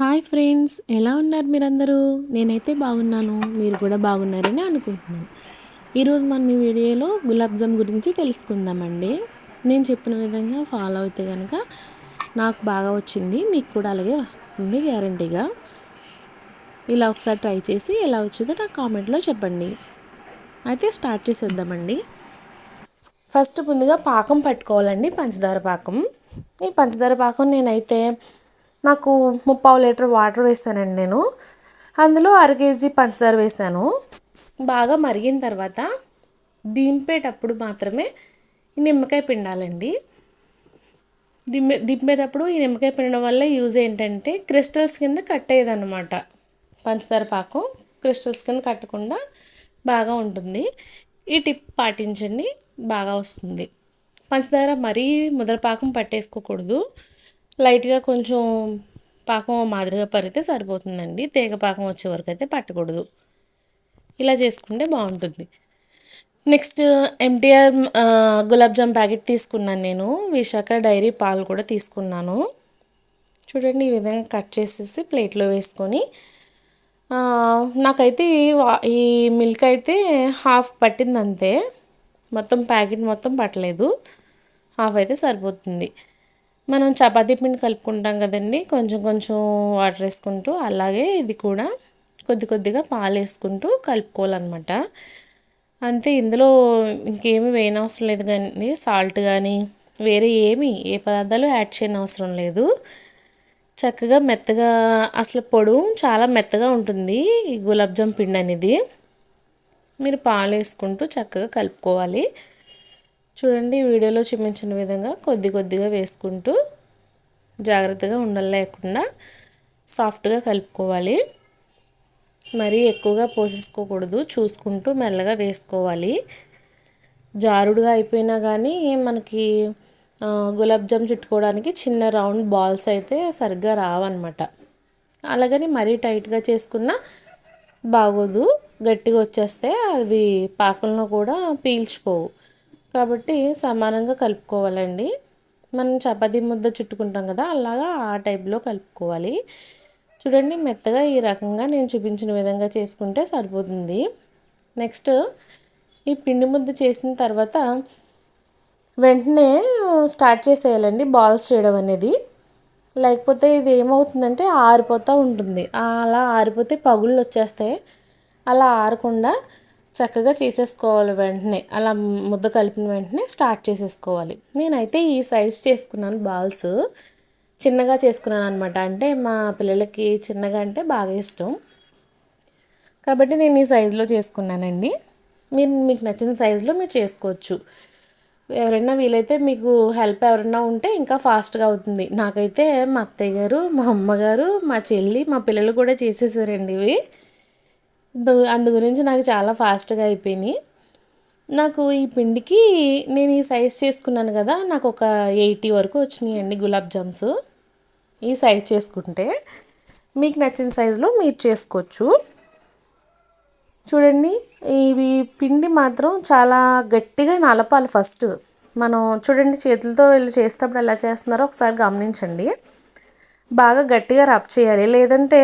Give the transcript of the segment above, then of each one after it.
Hi friends ఎలా ఉన్నారు మీరందరూ? నేనైతే బాగున్నాను మీరు కూడా బాగున్నారని అనుకుంటున్నాను. ఈరోజు మనం ఈ వీడియోలో గులాబ్ జామ్ గురించి తెలుసుకుందామండి. నేను చెప్పిన విధంగా ఫాలో అయితే కనుక నాకు బాగా వచ్చింది మీకు కూడా అలాగే వస్తుంది గ్యారంటీగా ఇలా ఒకసారి ట్రై చేసి ఎలా వచ్చిందో నాకు కామెంట్లో చెప్పండి. అయితే స్టార్ట్ చేసేద్దామండి. ఫస్ట్ ముందుగా పాకం పట్టుకోవాలండి పంచదార పాకం. ఈ పంచదార పాకం నేనైతే నాకు ముప్పావు లీటర్ వాటర్ వేసానండి నేను. అందులో అర కేజీ పంచదార వేసాను. బాగా మరిగిన తర్వాత దింపేటప్పుడు మాత్రమే ఈ నిమ్మకాయ పిండాలండి. దింపే దింపేటప్పుడు ఈ నిమ్మకాయ పిండడం వల్ల యూజ్ ఏంటంటే క్రిస్టల్స్ కింద కట్టేదన్నమాట. పంచదార పాకం క్రిస్టల్స్ కింద కట్టకుండా బాగా ఉంటుంది. ఈ టిప్ పాటించండి బాగా వస్తుంది. పంచదార మరీ ముదర పాకం పట్టేసుకోకూడదు. లైట్గా కొంచెం పాకం మాదిరిగా పరితే సరిపోతుందండి. తీగ పాకం వచ్చే వరకు అయితే పట్టకూడదు. ఇలా చేసుకుంటే బాగుంటుంది. Next MTR gulab jam packet తీసుకున్నాను నేను. విశాఖ డైరీ పాలు కూడా తీసుకున్నాను. చూడండి ఈ విధంగా కట్ చేసేసి ప్లేట్లో వేసుకొని నాకైతే ఈ మిల్క్ అయితే హాఫ్ పట్టింది అంతే మొత్తం ప్యాకెట్ మొత్తం పట్టలేదు. హాఫ్ అయితే సరిపోతుంది. మనం చపాతీ పిండి కలుపుకుంటాం కదండి. కొంచెం కొంచెం వాటర్ వేసుకుంటూ అలాగే ఇది కూడా కొద్ది కొద్దిగా పాలు వేసుకుంటూ కలుపుకోవాలన్నమాట. అంతే ఇందులో ఇంకేమీ వేయనవసరం లేదు కానీ సాల్ట్ కానీ వేరే ఏమి ఏ పదార్థాలు యాడ్ చేయని అవసరం లేదు. చక్కగా మెత్తగా అసలు పొడవు చాలా మెత్తగా ఉంటుంది ఈ గులాబ్జామ్ పిండి అనేది. మీరు పాలు వేసుకుంటూ చక్కగా కలుపుకోవాలి. చూడండి వీడియోలో చూపించిన విధంగా కొద్ది కొద్దిగా వేసుకుంటూ జాగ్రత్తగా ఉండలు లేకుండా సాఫ్ట్గా కలుపుకోవాలి. మరీ ఎక్కువగా పోసేసుకోకూడదు చూసుకుంటూ మెల్లగా వేసుకోవాలి. జారుడుగా అయిపోయినా కానీ మనకి గులాబ్ జామ్ చుట్టుకోవడానికి చిన్న రౌండ్ బాల్స్ అయితే సరిగ్గా రావన్నమాట. అలాగని మరీ టైట్గా చేసుకున్న బాగోదు. గట్టిగా వచ్చేస్తే అవి పాకంలో కూడా పీల్చిపోవు కాబట్టి సమానంగా కలుపుకోవాలండి. మనం చపాతీ ముద్ద చుట్టుకుంటాం కదా అలాగా ఆ టైప్లో కలుపుకోవాలి. చూడండి మెత్తగా ఈ రకంగా నేను చూపించిన విధంగా చేసుకుంటే సరిపోతుంది. నెక్స్ట్ ఈ పిండి ముద్ద చేసిన తర్వాత వెంటనే స్టార్ట్ చేసేయాలండి బాల్స్ చేయడం అనేది. లేకపోతే ఇది ఏమవుతుందంటే ఆరిపోతూ ఉంటుంది. అలా ఆరిపోతే పగుళ్ళు వచ్చేస్తాయి. అలా ఆరకుండా చక్కగా చేసేసుకోవాలి వెంటనే. అలా ముద్ద కలిపిన వెంటనే స్టార్ట్ చేసేసుకోవాలి. నేనైతే ఈ సైజ్ చేసుకున్నాను బాల్స్. చిన్నగా చేసుకున్నాను అనమాట అంటే మా పిల్లలకి చిన్నగా అంటే బాగా ఇష్టం. కాబట్టి నేను ఈ సైజులో చేసుకున్నానండి. మీరు మీకు నచ్చిన సైజులో మీరు చేసుకోవచ్చు. ఎవరైనా వీలైతే మీకు హెల్ప్ ఎవరైనా ఉంటే ఇంకా ఫాస్ట్గా అవుతుంది. నాకైతే మా అత్తయ్య గారు మా అమ్మగారు మా చెల్లి మా పిల్లలు కూడా చేసేసారండి ఇవి. అందు గురించి నాకు చాలా ఫాస్ట్గా అయిపోయినాయి. నాకు ఈ పిండికి నేను ఈ సైజ్ చేసుకున్నాను కదా నాకు ఒక ఎయిటీ వరకు వచ్చినాయండి గులాబ్ జామ్స్. ఈ సైజ్ చేసుకుంటే మీకు నచ్చిన సైజులో మీరు చేసుకోవచ్చు. చూడండి ఇవి పిండి మాత్రం చాలా గట్టిగా నలపాలి ఫస్ట్. మనం చూడండి చేతులతో వీళ్ళు చేసేటప్పుడు ఎలా చేస్తున్నారో ఒకసారి గమనించండి. బాగా గట్టిగా రబ్ చేయాలి. లేదంటే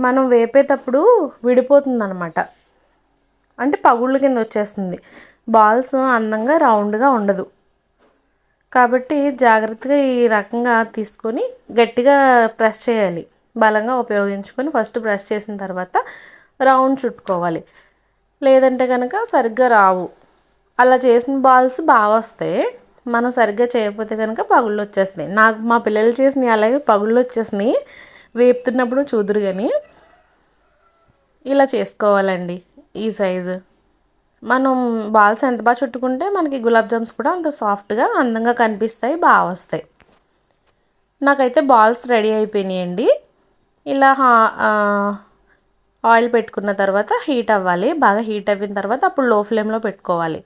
మనం వేపేటప్పుడు విడిపోతుంది అనమాట అంటే పగుళ్ళ కింద వచ్చేస్తుంది. బాల్స్ అందంగా రౌండ్గా ఉండదు. కాబట్టి జాగ్రత్తగా ఈ రకంగా తీసుకొని గట్టిగా ప్రెస్ చేయాలి. బలంగా ఉపయోగించుకొని ఫస్ట్ ప్రెస్ చేసిన తర్వాత రౌండ్ చుట్టుకోవాలి. లేదంటే కనుక సరిగ్గా రావు. అలా చేసిన బాల్స్ బాగా వస్తాయి. మనం సరిగ్గా చేయకపోతే కనుక పగుళ్ళు వచ్చేస్తున్నాయి. నాకు మా పిల్లలు చేసినాయి అలాగే పగుళ్ళు వచ్చేసినాయి వేపుతున్నప్పుడు చూదురు కానీ ఇలా చేసుకోవాలండి ఈ సైజు. మనం బాల్స్ ఎంత బాగా చుట్టుకుంటే మనకి గులాబ్ జామ్స్ కూడా అంత సాఫ్ట్గా అందంగా కనిపిస్తాయి బాగా వస్తాయి. నాకైతే బాల్స్ రెడీ అయిపోయినాయండి. ఇలా ఆయిల్ పెట్టుకున్న తర్వాత హీట్ అవ్వాలి. బాగా హీట్ అయిన తర్వాత అప్పుడు లో ఫ్లేమ్లో పెట్టుకోవాలి.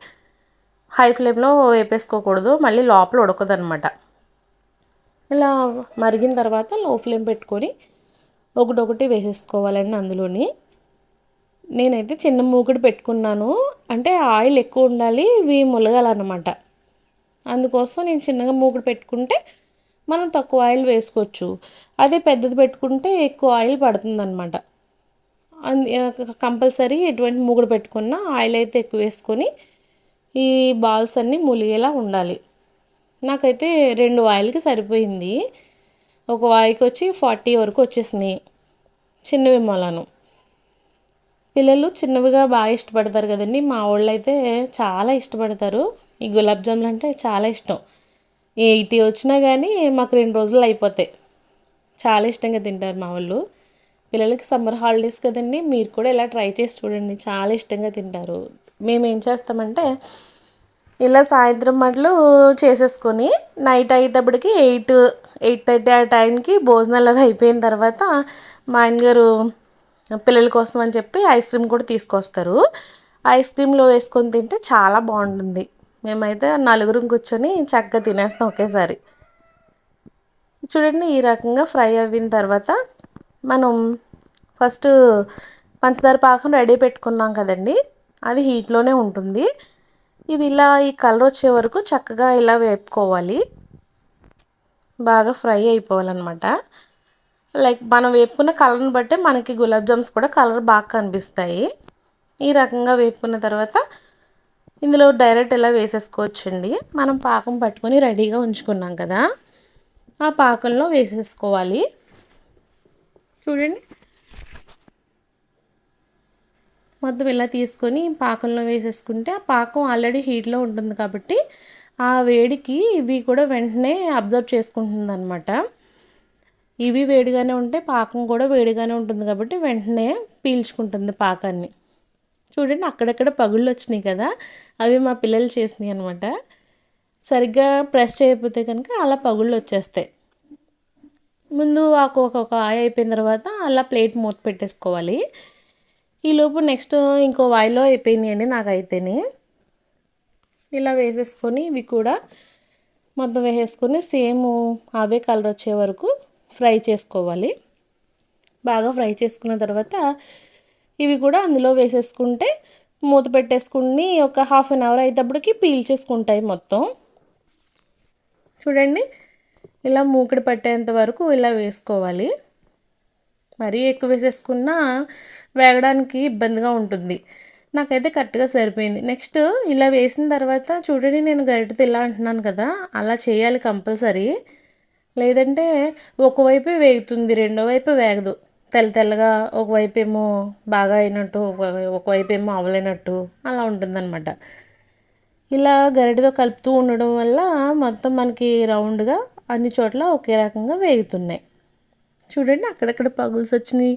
హై ఫ్లేమ్లో వేపేసుకోకూడదు మళ్ళీ లోపల ఉడకదనమాట ఇలా మరిగిన తర్వాత లో ఫ్లేమ్ పెట్టుకొని ఒకటొకటి వేసేసుకోవాలండి అందులోని. నేనైతే చిన్న మూకుడు పెట్టుకున్నాను అంటే ఆయిల్ ఎక్కువ ఉండాలి ఇవి ములగాలన్నమాట. అందుకోసం నేను చిన్నగా మూకుడు పెట్టుకుంటే మనం తక్కువ ఆయిల్ వేసుకోవచ్చు. అదే పెద్దది పెట్టుకుంటే ఎక్కువ ఆయిల్ పడుతుందన్నమాట. కంపల్సరీ ఎటువంటి మూగుడు పెట్టుకున్న ఆయిల్ అయితే ఎక్కువ వేసుకొని ఈ బాల్స్ అన్నీ ములిగేలా ఉండాలి. నాకైతే రెండు వాయిల్కి సరిపోయింది. ఒక వాయికి వచ్చి ఫార్టీ వరకు వచ్చేసింది. చిన్నవి మొలను. పిల్లలు చిన్నవిగా బాగా ఇష్టపడతారు కదండి. మా వాళ్ళు అయితే చాలా ఇష్టపడతారు. ఈ గులాబ్ జాములు అంటే చాలా ఇష్టం. ఎయిటీ వచ్చినా కానీ మాకు రెండు రోజులు అయిపోతాయి. చాలా ఇష్టంగా తింటారు మా వాళ్ళు. పిల్లలకి సమ్మర్ హాలిడేస్ కదండి. మీరు కూడా ఇలా ట్రై చేసి చూడండి. చాలా ఇష్టంగా తింటారు. మేము ఏం చేస్తామంటే ఇలా సాయంత్రం మట్లు చేసేసుకొని నైట్ అయ్యేటప్పటికి ఎయిట్ ఎయిట్ థర్టీ ఆ టైంకి భోజనాలు అవి అయిపోయిన తర్వాత మా ఆయనగారు పిల్లల కోసం అని చెప్పి ఐస్ క్రీమ్ కూడా తీసుకొస్తారు. ఐస్ క్రీమ్లో వేసుకొని తింటే చాలా బాగుంటుంది. మేమైతే నలుగురం కూర్చొని చక్కగా తినేస్తాం ఒకేసారి. చూడండి ఈ రకంగా ఫ్రై అయిన తర్వాత మనం ఫస్ట్ పంచదార పాకం రెడీ పెట్టుకున్నాం కదండి. అది హీట్లోనే ఉంటుంది. ఇవి ఇలా ఈ కలర్ వచ్చే వరకు చక్కగా ఇలా వేపుకోవాలి. బాగా ఫ్రై అయిపోవాలన్నమాట. లైక్ మనం వేపుకున్న కలర్ని బట్టే మనకి గులాబ్ జామ్స్ కూడా కలర్ బాగా కనిపిస్తాయి. ఈ రకంగా వేపుకున్న తర్వాత ఇందులో డైరెక్ట్ ఇలా వేసేసుకోవచ్చండి. మనం పాకం పట్టుకొని రెడీగా ఉంచుకున్నాం కదా. ఆ పాకంలో వేసేసుకోవాలి. చూడండి. మొత్తం ఇలా తీసుకొని పాకంలో వేసేసుకుంటే ఆ పాకం ఆల్రెడీ హీట్లో ఉంటుంది కాబట్టి ఆ వేడికి ఇవి కూడా వెంటనే అబ్జర్వ్ చేసుకుంటుంది అనమాట ఇవి వేడిగానే ఉంటే పాకం కూడా వేడిగానే ఉంటుంది కాబట్టి వెంటనే పీల్చుకుంటుంది పాకాన్ని. చూడండి అక్కడక్కడ పగుళ్ళు వచ్చినాయి కదా అవి మా పిల్లలు చేసినాయి అనమాట సరిగ్గా ప్రెస్ చేయకపోతే కనుక అలా పగుళ్ళు వచ్చేస్తాయి. ముందు ఒక ఆయ అయిపోయిన తర్వాత అలా ప్లేట్ మూత పెట్టేసుకోవాలి. ఈలోపు నెక్స్ట్ ఇంకో వాయిలో అయిపోయినాయండి నాకైతేనే. ఇలా వేసేసుకొని ఇవి కూడా మొత్తం వేసేసుకొని సేమ్ అవే కలర్ వచ్చే వరకు ఫ్రై చేసుకోవాలి. బాగా ఫ్రై చేసుకున్న తర్వాత ఇవి కూడా అందులో వేసేసుకుంటే మూత పెట్టేసుకుని ఒక హాఫ్ అన్ అవర్ అయ్యేటప్పటికి పీల్చేసుకుంటాయి మొత్తం. చూడండి ఇలా మూకిడి పట్టేంత వరకు ఇలా వేసుకోవాలి. మరీ ఎక్కువ వేసేసుకున్నా వేగడానికి ఇబ్బందిగా ఉంటుంది. నాకైతే కరెక్ట్గా సరిపోయింది. నెక్స్ట్ ఇలా వేసిన తర్వాత చూడండి నేను గరిటతో ఇలా అంటున్నాను కదా అలా చేయాలి కంపల్సరీ. లేదంటే ఒకవైపే వేగుతుంది రెండో వైపు వేగదు. తెల్ల తెల్లగా ఒకవైపు ఏమో బాగా అయినట్టు ఒకవైపు ఏమో అవలేనట్టు అలా ఉంటుందన్నమాట. ఇలా గరిటతో కలుపుతూ ఉండడం వల్ల మొత్తం మనకి రౌండ్గా అన్ని చోట్ల ఒకే రకంగా వేగుతున్నాయి. చూడండి అక్కడక్కడ పగుల్స్ వచ్చినాయి.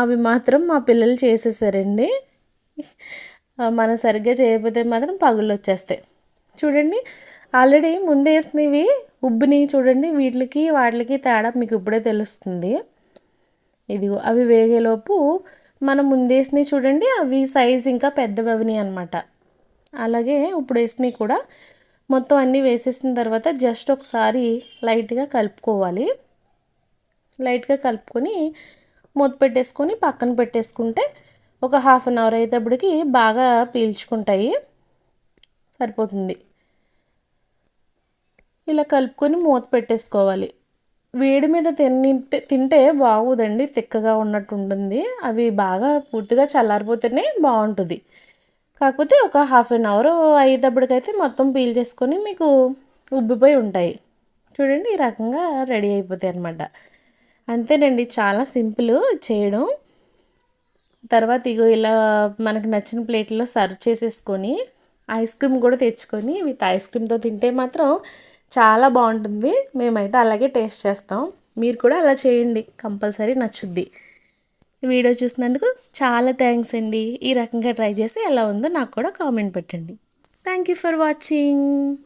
అవి మాత్రం మా పిల్లలు చేసేసారండి. మనం సరిగ్గా చేయకపోతే మాత్రం పగులు వచ్చేస్తాయి. చూడండి ఆల్రెడీ ముందేసినవి ఉబ్బుని ఉబ్బిని చూడండి వీటికి వాటికి తేడా మీకు ఇప్పుడే తెలుస్తుంది. ఇదిగో అవి వేగేలోపు మనం ముందేసినవి చూడండి అవి సైజ్ ఇంకా పెద్దవి అవినాయి అనమాట అలాగే ఇప్పుడు వేసినవి కూడా మొత్తం అన్నీ వేసేసిన తర్వాత జస్ట్ ఒకసారి లైట్గా కలుపుకోవాలి. లైట్గా కలుపుకొని మూత పెట్టేసుకొని పక్కన పెట్టేసుకుంటే ఒక హాఫ్ అన్ అవర్ అయ్యేటప్పటికి బాగా పీల్చుకుంటాయి. సరిపోతుంది. ఇలా కలుపుకొని మూత పెట్టేసుకోవాలి. వేడి మీద తింటే తింటే బాగుదండి తిక్కగా ఉన్నట్టు ఉంటుంది అవి బాగా పూర్తిగా చల్లారిపోతేనే బాగుంటుంది. కాకపోతే ఒక హాఫ్ అన్ అవర్ అయ్యేటప్పటికైతే మొత్తం పీల్ చేసుకొని మీకు ఉబ్బిపోయి ఉంటాయి. చూడండి ఈ రకంగా రెడీ అయిపోతాయి అన్నమాట. అంతేనండి. చాలా సింపుల్ చేయడం. తర్వాత ఇగో ఇలా మనకు నచ్చిన ప్లేట్లో సర్వ్ చేసేసుకొని ఐస్ క్రీమ్ కూడా తెచ్చుకొని విత్ ఐస్ క్రీమ్తో తింటే మాత్రం చాలా బాగుంటుంది. మేమైతే అలాగే టేస్ట్ చేస్తాం. మీరు కూడా అలా చేయండి. కంపల్సరీ నచ్చుద్ది. వీడియో చూసినందుకు చాలా థ్యాంక్స్ అండి. ఈ రకంగా ట్రై చేసి ఎలా ఉందో నాకు కూడా కామెంట్ పెట్టండి. Thank you for watching.